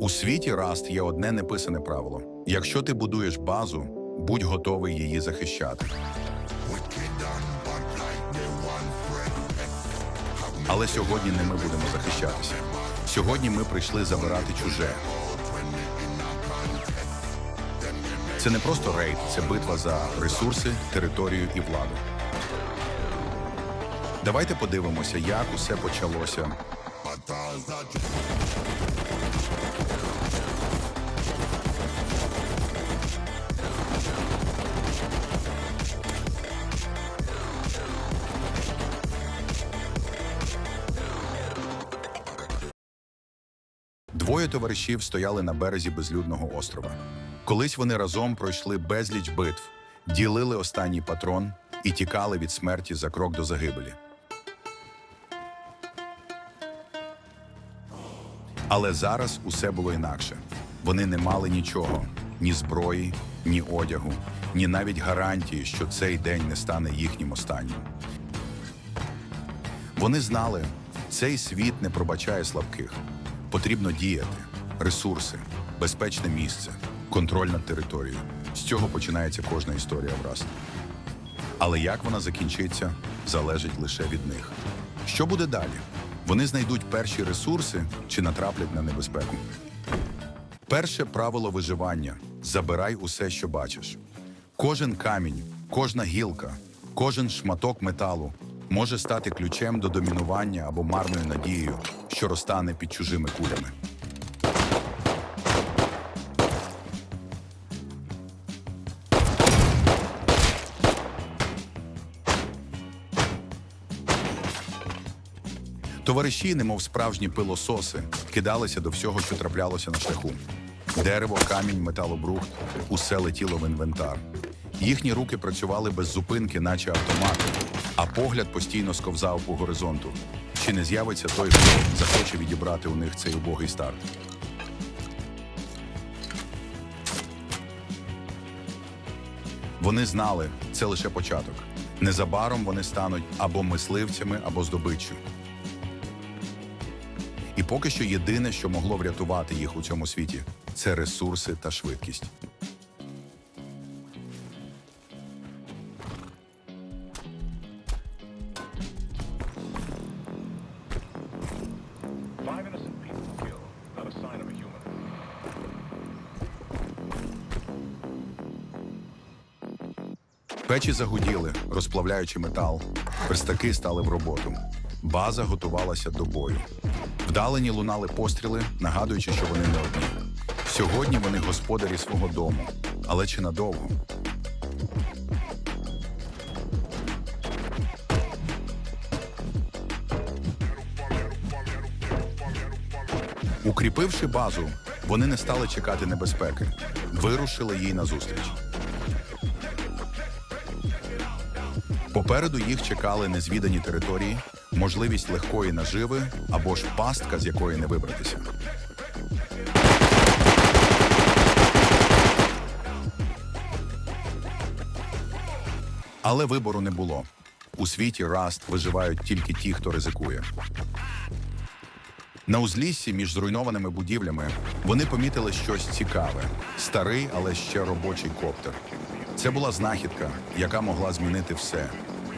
У світі Rust є одне неписане правило: якщо ти будуєш базу, будь готовий її захищати. Але сьогодні не ми будемо захищатися. Сьогодні ми прийшли забирати чуже. Це не просто рейд, це битва за ресурси, територію і владу. Давайте подивимося, як усе почалося. Двоє товаришів стояли на березі безлюдного острова. Колись вони разом пройшли безліч битв, ділили останній патрон і тікали від смерті за крок до загибелі. Але зараз усе було інакше. Вони не мали нічого: ні зброї, ні одягу, ні навіть гарантії, що цей день не стане їхнім останнім. Вони знали, цей світ не пробачає слабких. Потрібно діяти, ресурси, безпечне місце, контроль над територією. З цього починається кожна історія враз. Але як вона закінчиться, залежить лише від них. Що буде далі? Вони знайдуть перші ресурси чи натраплять на небезпеку. Перше правило виживання забирай усе, що бачиш. Кожен камінь, кожна гілка, кожен шматок металу може стати ключем до домінування або марною надією, що розтане під чужими кулями. Товариші, немов справжні пилососи, кидалися до всього, що траплялося на шляху. Дерево, камінь, металобрухт – усе летіло в інвентар. Їхні руки працювали без зупинки, наче автомати, а погляд постійно сковзав по горизонту. Чи не з'явиться той, хто захоче відібрати у них цей убогий старт? Вони знали, це лише початок. Незабаром вони стануть або мисливцями, або здобиччю. І поки що єдине, що могло врятувати їх у цьому світі, це ресурси та швидкість. Печі загуділи, розплавляючи метал. Верстаки стали в роботу. База готувалася до бою. Вдалені лунали постріли, нагадуючи, що вони не одні. Сьогодні вони господарі свого дому, але чи надовго? Укріпивши базу, вони не стали чекати небезпеки, вирушили їй назустріч. Попереду їх чекали незвідані території, можливість легкої наживи або ж пастка, з якої не вибратися. Але вибору не було. У світі Раст виживають тільки ті, хто ризикує. На узліссі між зруйнованими будівлями вони помітили щось цікаве: старий, але ще робочий коптер. Це була знахідка, яка могла змінити все.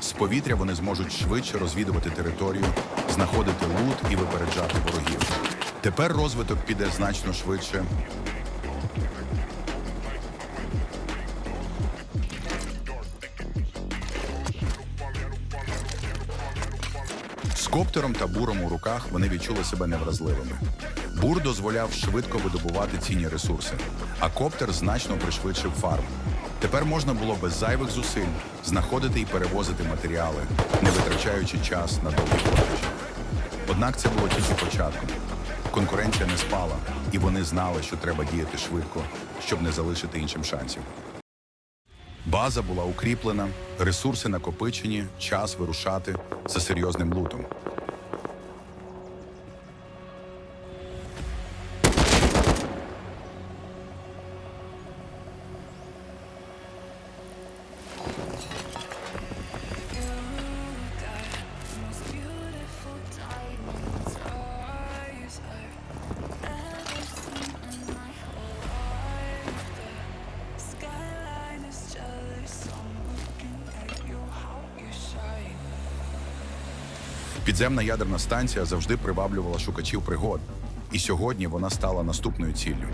З повітря вони зможуть швидше розвідувати територію, знаходити лут і випереджати ворогів. Тепер розвиток піде значно швидше. З коптером та буром у руках вони відчули себе невразливими. Бур дозволяв швидко видобувати цінні ресурси, а коптер значно пришвидшив фарм. Тепер можна було без зайвих зусиль знаходити і перевозити матеріали, не витрачаючи час на довгі подорожі. Однак це було тільки початком. Конкуренція не спала, і вони знали, що треба діяти швидко, щоб не залишити іншим шансів. База була укріплена, ресурси накопичені, час вирушати за серйозним лутом. Підземна ядерна станція завжди приваблювала шукачів пригод, і сьогодні вона стала наступною ціллю.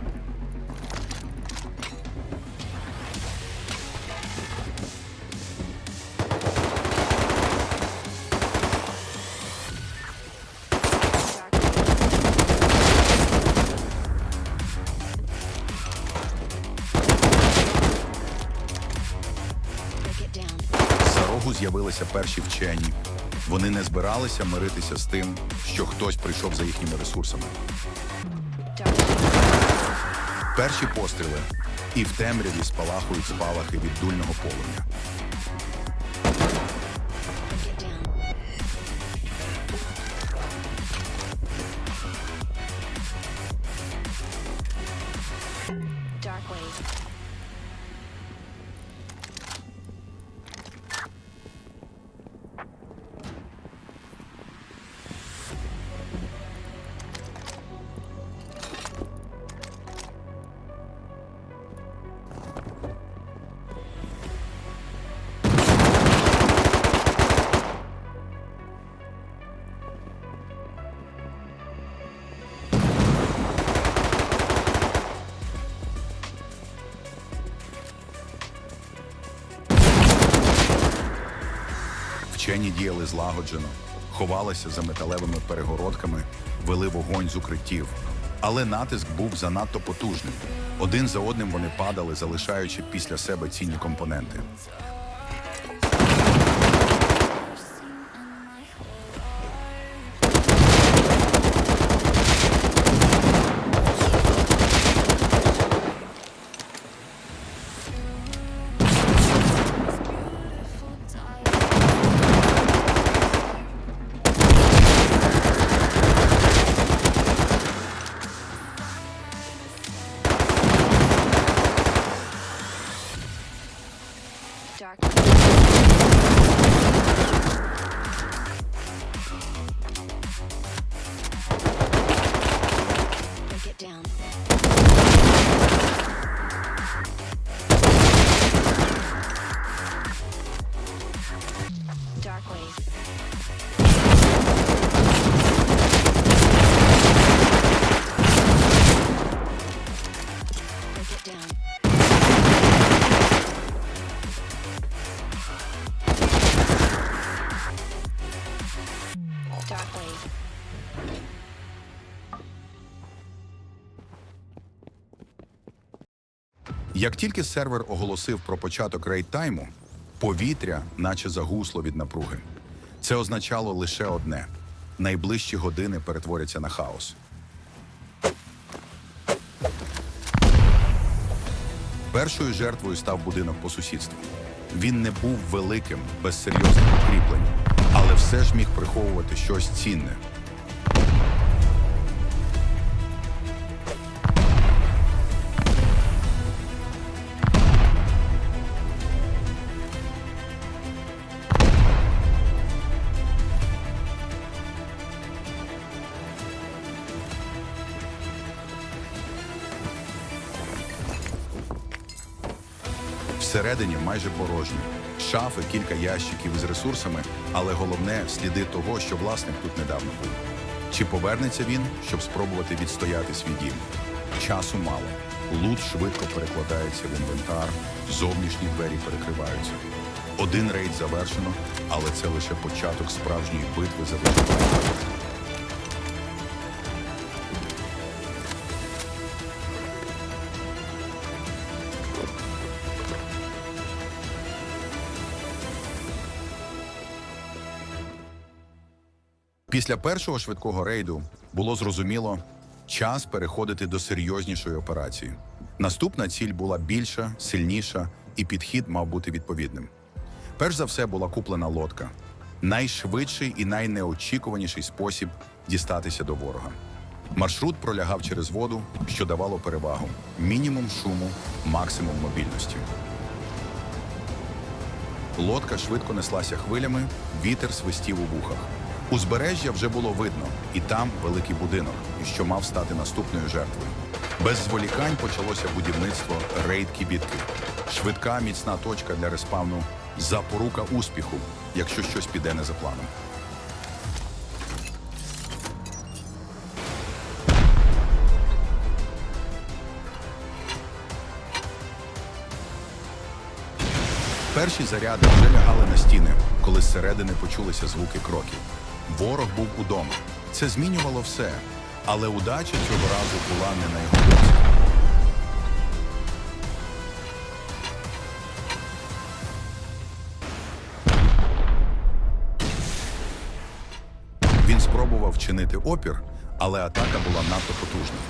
З'явилися перші вчені. Вони не збиралися миритися з тим, що хтось прийшов за їхніми ресурсами. Перші постріли, і в темряві спалахують спалахи від дульного полум'я. Dark wave. Діяли злагоджено, ховалися за металевими перегородками, вели вогонь з укриттів. Але натиск був занадто потужним. Один за одним вони падали, залишаючи після себе цінні компоненти. Як тільки сервер оголосив про початок рейд-тайму, повітря наче загусло від напруги. Це означало лише одне: найближчі години перетворяться на хаос. Першою жертвою став будинок по сусідству. Він не був великим, без серйозних укріплень, все ж міг приховувати щось цінне. Всередині майже порожньо. Шафи, кілька ящиків із ресурсами, але головне сліди того, що власник тут недавно був. Чи повернеться він, щоб спробувати відстояти свій дім? Часу мало. Лут швидко перекладається в інвентар, зовнішні двері перекриваються. Один рейд завершено, але це лише початок справжньої битви за виживання. Після першого швидкого рейду було зрозуміло час переходити до серйознішої операції. Наступна ціль була більша, сильніша, і підхід мав бути відповідним. Перш за все була куплена лодка найшвидший і найнеочікуваніший спосіб дістатися до ворога. Маршрут пролягав через воду, що давало перевагу: мінімум шуму, максимум мобільності. Лодка швидко неслася хвилями, вітер свистів у вухах. Узбережжя вже було видно, і там великий будинок, що мав стати наступною жертвою. Без зволікань почалося будівництво рейд кібітки, швидка міцна точка для респавну, запорука успіху, якщо щось піде не за планом. Перші заряди вже лягали на стіни, коли зсередини почулися звуки кроків. Ворог був удома. Це змінювало все. Але удача цього разу була не на його боці. Він спробував вчинити опір, але атака була надто потужною.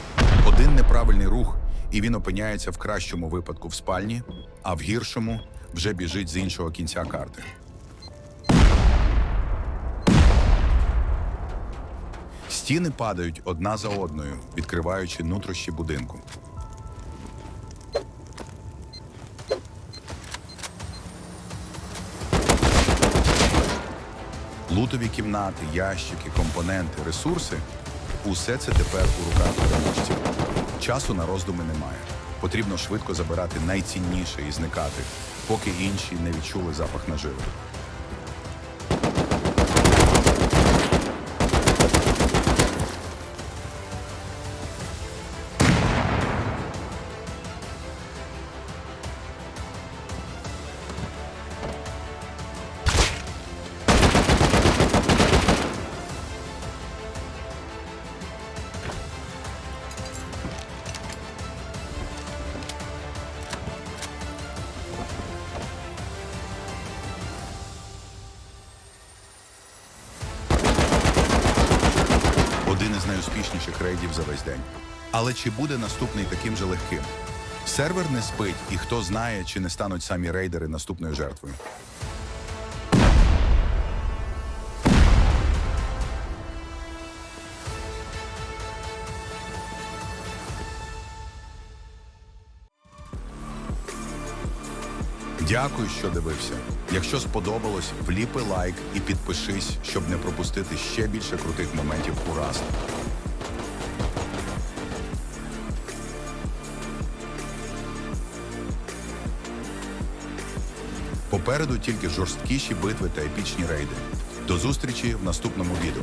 Один неправильний рух, і він опиняється в кращому випадку в спальні, а в гіршому вже біжить з іншого кінця карти. Стіни падають одна за одною, відкриваючи нутрощі будинку. Лутові кімнати, ящики, компоненти, ресурси усе це тепер у руках переможців. Часу на роздуми немає. Потрібно швидко забирати найцінніше і зникати, поки інші не відчули запах наживи. Найуспішніших рейдів за весь день. Але чи буде наступний таким же легким? Сервер не спить, і хто знає, чи не стануть самі рейдери наступною жертвою. Дякую, що дивився. Якщо сподобалось, вліпи лайк і підпишись, щоб не пропустити ще більше крутих моментів у Rust. Попереду тільки жорсткіші битви та епічні рейди. До зустрічі в наступному відео.